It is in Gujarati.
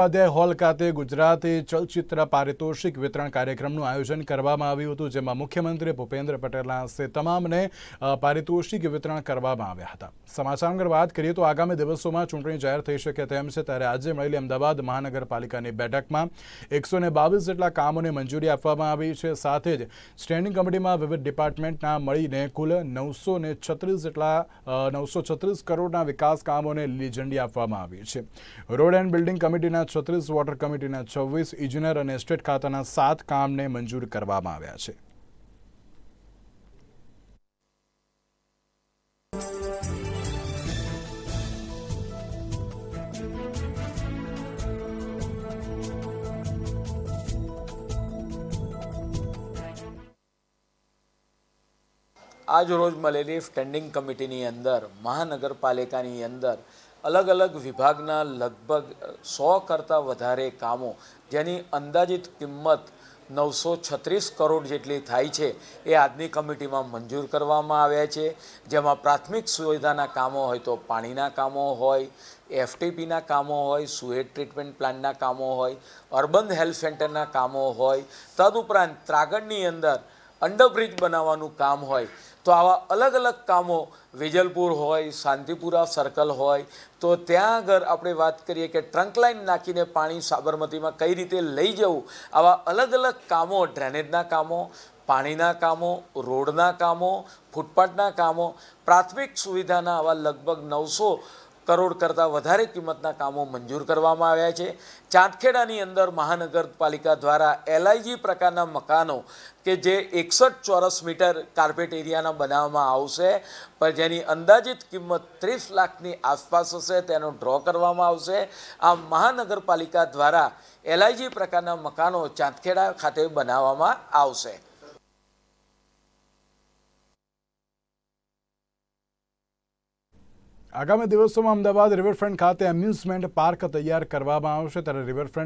ઉપાધ્યાય હોલ ખાતે ગુજરાતી ચલચિત્ર પારિતોષિક વિતરણ કાર્યક્રમનું આયોજન કરવામાં આવ્યું હતું, જેમાં મુખ્યમંત્રી ભૂપેન્દ્ર પટેલના હસ્તે તમામને પારિતોષિક વિતરણ કરવામાં આવ્યા હતા. સમાચાર અંગે વાત કરીએ તો આગામી દિવસોમાં ચૂંટણી જાહેર થઈ શકે તેમ છે, ત્યારે આજે મળેલી અમદાવાદ મહાનગરપાલિકાની બેઠકમાં એકસો બાવીસ જેટલા કામોને મંજૂરી આપવામાં આવી છે. સાથે જ સ્ટેન્ડિંગ કમિટીમાં વિવિધ ડિપાર્ટમેન્ટના મળીને કુલ નવસો છત્રીસ જેટલા નવસો છત્રીસ કરોડના વિકાસ કામોને લીલી ઝંડી આપવામાં આવી છે. રોડ એન્ડ બિલ્ડિંગ કમિટીના છત્રીસ વોટર કમિટીના છવ્વીસ ઇજનેર અને એસ્ટેટ ખાતાના સાત કામને મંજૂર કરવામાં આવ્યા છે. આજ રોજ મળેલી સ્ટેન્ડિંગ કમિટીની અંદર, મહાનગરપાલિકાની અંદર અલગ અલગ વિભાગના લગભગ સો કરતાં વધારે કામો જેની અંદાજિત કિંમત નવસો છત્રીસ કરોડ જેટલી થાય છે એ આજની કમિટીમાં મંજૂર કરવામાં આવ્યા છે. જેમાં પ્રાથમિક સુવિધાના કામો હોય તો પાણીના કામો હોય, એફટીપીના કામો હોય, સુએજ ટ્રીટમેન્ટ પ્લાન્ટના કામો હોય, અર્બન હેલ્થ સેન્ટરના કામો હોય. તદુપરાંત ત્રાગડની અંદર અંડરબ્રિજ બનાવવાનું કામ હોય, તો આવા અલગ અલગ કામો વેજલપુર હોય, શાંતિપુરા સર્કલ હોય, તો ત્યાં આગળ આપણે વાત કરીએ કે ટ્રંક લાઈન નાખીને પાણી સાબરમતીમાં કઈ રીતે લઈ જવું? આવા અલગ અલગ કામો ડ્રેનેજના કામો, પાણીના કામો રોડના કામો, ફૂટપાથના કામો, પ્રાથમિક સુવિધાના આવા લગભગ નવસો કરોડ કરતાં વધારે કિંમતના કામો મંજૂર કરવામાં આવ્યા છે. ચાંદખેડાની અંદર મહાનગરપાલિકા દ્વારા એલઆઈજી પ્રકારના મકાનો કે જે એકસઠ ચોરસ મીટર કાર્પેટ એરિયાના બનાવવામાં આવશે, પણ જેની અંદાજિત કિંમત ત્રીસ લાખની આસપાસ હશે, તેનો ડ્રો કરવામાં આવશે. આ મહાનગરપાલિકા દ્વારા એલઆઈજી પ્રકારના મકાનો ચાંદખેડા ખાતે બનાવવામાં આવશે. આગામી દિવસોમાં અમદાવાદ રિવરફ્રન્ટ ખાતે એમ્યુઝમેન્ટ પાર્ક તૈયાર કરવામાં આવશે. ત્યારે રિવરફ્રન્ટ